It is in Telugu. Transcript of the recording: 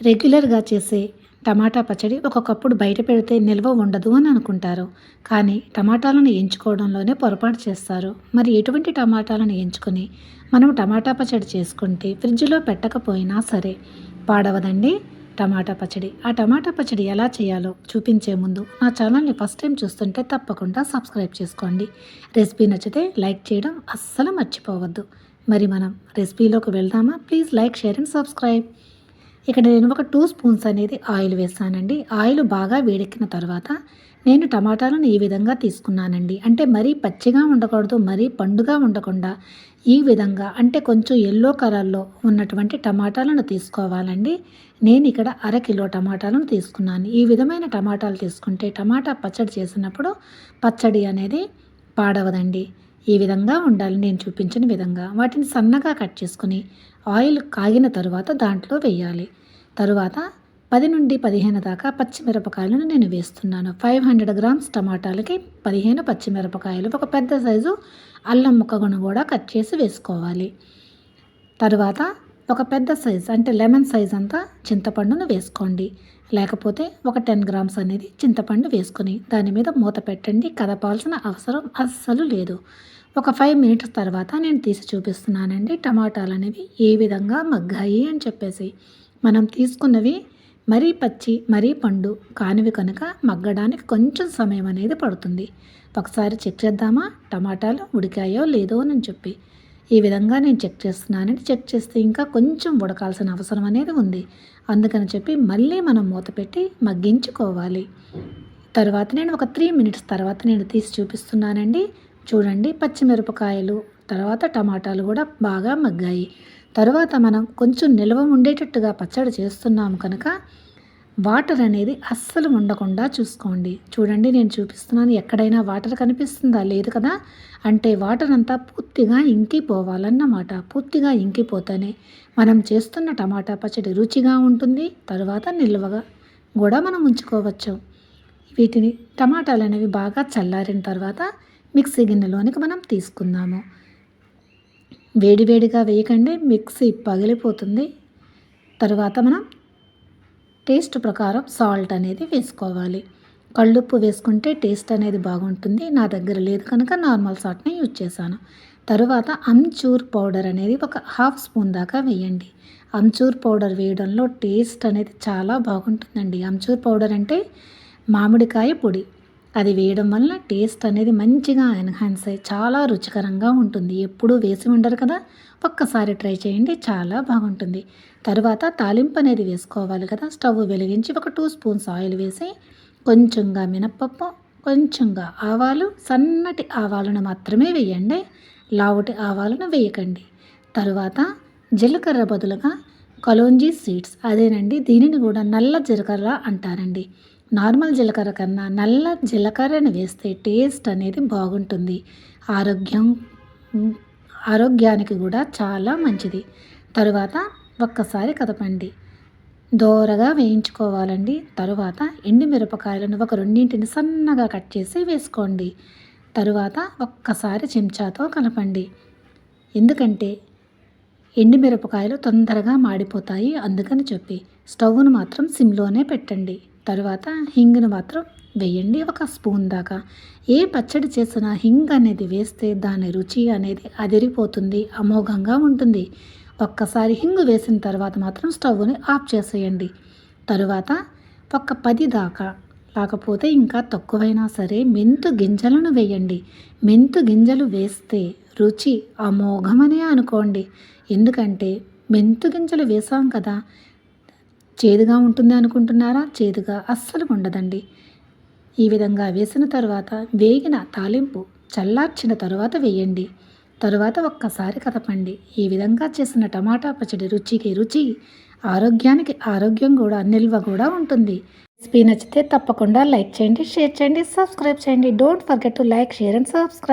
రెగ్యులర్గా చేసే టమాటా పచ్చడి ఒక్కొక్కప్పుడు బయట పెడితే నిల్వ ఉండదు అని అనుకుంటారు. కానీ టమాటాలను ఎంచుకోవడంలోనే పొరపాటు చేస్తారు. మరి ఎటువంటి టమాటాలను ఎంచుకొని మనం టమాటా పచ్చడి చేసుకుంటే ఫ్రిడ్జ్లో పెట్టకపోయినా సరే పాడవదండి టమాటా పచ్చడి. ఆ టమాటా పచ్చడి ఎలా చేయాలో చూపించే ముందు నా ఛానల్ని ఫస్ట్ టైం చూస్తుంటే తప్పకుండా సబ్స్క్రైబ్ చేసుకోండి. రెసిపీ నచ్చితే లైక్ చేయడం అస్సలు మర్చిపోవద్దు. మరి మనం రెసిపీలోకి వెళ్దామా? Please like share and subscribe. ఇక్కడ నేను ఒక టూ స్పూన్స్ అనేది ఆయిల్ వేస్తానండి ఆయిల్ బాగా వేడెక్కిన తర్వాత నేను టమాటాలను ఈ విధంగా తీసుకున్నానండి. అంటే మరీ పచ్చిగా ఉండకూడదు మరీ పండుగా ఉండకుండా ఈ విధంగా అంటే కొంచెం ఎల్లో కలర్లో ఉన్నటువంటి టమాటాలను తీసుకోవాలండి. నేను ఇక్కడ అర కిలో టమాటాలను తీసుకున్నాను. ఈ విధమైన టమాటాలు తీసుకుంటే టమాటా పచ్చడి చేసినప్పుడు పచ్చడి అనేది పాడవదండి. ఈ విధంగా ఉండాలి. నేను చూపించిన విధంగా వాటిని సన్నగా కట్ చేసుకుని ఆయిల్ కాగిన తరువాత దాంట్లో వేయాలి. తరువాత పది నుండి పదిహేను దాకా పచ్చిమిరపకాయలను నేను వేస్తున్నాను. ఫైవ్ హండ్రెడ్ గ్రామ్స్ టమాటాలకి పదిహేను పచ్చిమిరపకాయలు ఒక పెద్ద సైజు అల్లం ముక్కగును కూడా కట్ చేసి వేసుకోవాలి. తరువాత ఒక పెద్ద సైజ్ అంటే లెమన్ సైజ్ అంతా చింతపండును వేసుకోండి. లేకపోతే ఒక టెన్ గ్రామ్స్ అనేది చింతపండు వేసుకుని దాని మీద మూత పెట్టండి. కదపాల్సిన అవసరం అస్సలు లేదు. ఒక ఫైవ్ మినిట్స్ తర్వాత నేను తీసి చూపిస్తున్నానండి. టమాటాలు అనేవి ఏ విధంగా మగ్గాయి అని చెప్పేసి. మనం తీసుకున్నవి మరీ పచ్చి మరీ పండు కానివి కనుక మగ్గడానికి కొంచెం సమయం అనేది పడుతుంది. ఒకసారి చెక్ చేద్దామా? టమాటాలు ఉడికాయో లేదో అని చెప్పి. ఈ విధంగా నేను చెక్ చేస్తున్నానని చెక్ చేస్తే ఇంకా కొంచెం ఉడకాల్సిన అవసరం అనేది ఉంది. అందుకని చెప్పి మళ్ళీ మనం మూత పెట్టి మగ్గించుకోవాలి. తర్వాత నేను ఒక త్రీ మినిట్స్ తర్వాత నేను తీసి చూపిస్తున్నానండి. చూడండి పచ్చిమిరపకాయలు తర్వాత టమాటాలు కూడా బాగా మగ్గాయి. తర్వాత మనం కొంచెం నిల్వ ఉండేటట్టుగా పచ్చడి చేస్తున్నాము కనుక వాటర్ అనేది అస్సలు ఉండకుండా చూసుకోండి. చూడండి నేను చూపిస్తున్నాను ఎక్కడైనా వాటర్ కనిపిస్తుందా? లేదు కదా? అంటే వాటర్ అంతా పూర్తిగా ఇంకిపోవాలన్నమాట. పూర్తిగా ఇంకిపోతేనే మనం చేస్తున్న టమాటా పచ్చడి రుచిగా ఉంటుంది. తర్వాత నిల్వగా కూడా మనం ఉంచుకోవచ్చు. వీటిని టమాటాలు అనేవి బాగా చల్లారిన తర్వాత మిక్సీ గిన్నెలోనికి మనం తీసుకుందాము. వేడివేడిగా వేయకండి మిక్సీ పగిలిపోతుంది. తరువాత మనం టేస్ట్ ప్రకారం సాల్ట్ అనేది వేసుకోవాలి. కళ్ళుప్పు వేసుకుంటే టేస్ట్ అనేది బాగుంటుంది. నా దగ్గర లేదు కనుక నార్మల్ సాల్ట్ని యూజ్ చేశాను. తరువాత అమ్చూర్ పౌడర్ అనేది ఒక హాఫ్ స్పూన్ దాకా వేయండి. అమ్చూర్ పౌడర్ వేయడంలో టేస్ట్ అనేది చాలా బాగుంటుందండి. అమ్చూర్ పౌడర్ అంటే మామిడికాయ పొడి. అది వేయడం వల్ల టేస్ట్ అనేది మంచిగా ఎన్హాన్స్ అయ్యి చాలా రుచికరంగా ఉంటుంది. ఎప్పుడూ వేసి ఉండరు కదా? ఒక్కసారి ట్రై చేయండి చాలా బాగుంటుంది. తర్వాత తాలింపు అనేది వేసుకోవాలి కదా? స్టవ్ వెలిగించి ఒక టూ స్పూన్స్ ఆయిల్ వేసి కొంచెంగా మినప్పప్పు కొంచెంగా ఆవాలు సన్నటి ఆవాలను మాత్రమే వేయండి. లావుటి ఆవాలను వేయకండి. తరువాత జీలకర్ర బదులుగా కలోంజీ సీడ్స్ అదేనండి దీనిని కూడా నల్ల జీలకర్ర అంటారండి. నార్మల్ జీలకర్ర కన్నా నల్ల జీలకర్రని వేస్తే టేస్ట్ అనేది బాగుంటుంది. ఆరోగ్యం ఆరోగ్యానికి కూడా చాలా మంచిది. తరువాత ఒక్కసారి కదపండి. దోరగా వేయించుకోవాలండి. తరువాత ఎండి మిరపకాయలను ఒక రెండింటిని సన్నగా కట్ చేసి వేసుకోండి. తరువాత ఒక్కసారి చెంచాతో కలపండి. ఎందుకంటే ఎండి మిరపకాయలు తొందరగా మాడిపోతాయి అందుకని చెప్పి స్టవ్ను మాత్రం సిమ్లోనే పెట్టండి. తర్వాత హింగ్ను మాత్రం వేయండి ఒక స్పూన్ దాకా. ఏ పచ్చడి చేసినా హింగ్ అనేది వేస్తే దాని రుచి అనేది అదిరిపోతుంది అమోఘంగా ఉంటుంది. ఒక్కసారి హింగు వేసిన తర్వాత మాత్రం స్టవ్ని ఆఫ్ చేసేయండి. తరువాత ఒక పది దాకా. లేకపోతే ఇంకా తక్కువైనా సరే మెంతు గింజలను వేయండి. మెంతు గింజలు వేస్తే రుచి అమోఘమనే అనుకోండి. ఎందుకంటే మెంతు గింజలు వేసాం కదా చేదుగా ఉంటుంది అనుకుంటున్నారా? చేదుగా అస్సలు ఉండదండి. ఈ విధంగా వేసిన తర్వాత వేగిన తాలింపు చల్లార్చిన తరువాత వేయండి. తరువాత ఒక్కసారి కదపండి. ఈ విధంగా చేసిన టమాటా పచ్చడి రుచికి రుచి ఆరోగ్యానికి ఆరోగ్యం కూడా నిల్వ కూడా ఉంటుంది. రెసిపీ నచ్చితే తప్పకుండా లైక్ చేయండి షేర్ చేయండి సబ్స్క్రైబ్ చేయండి. Don't forget to like share and subscribe.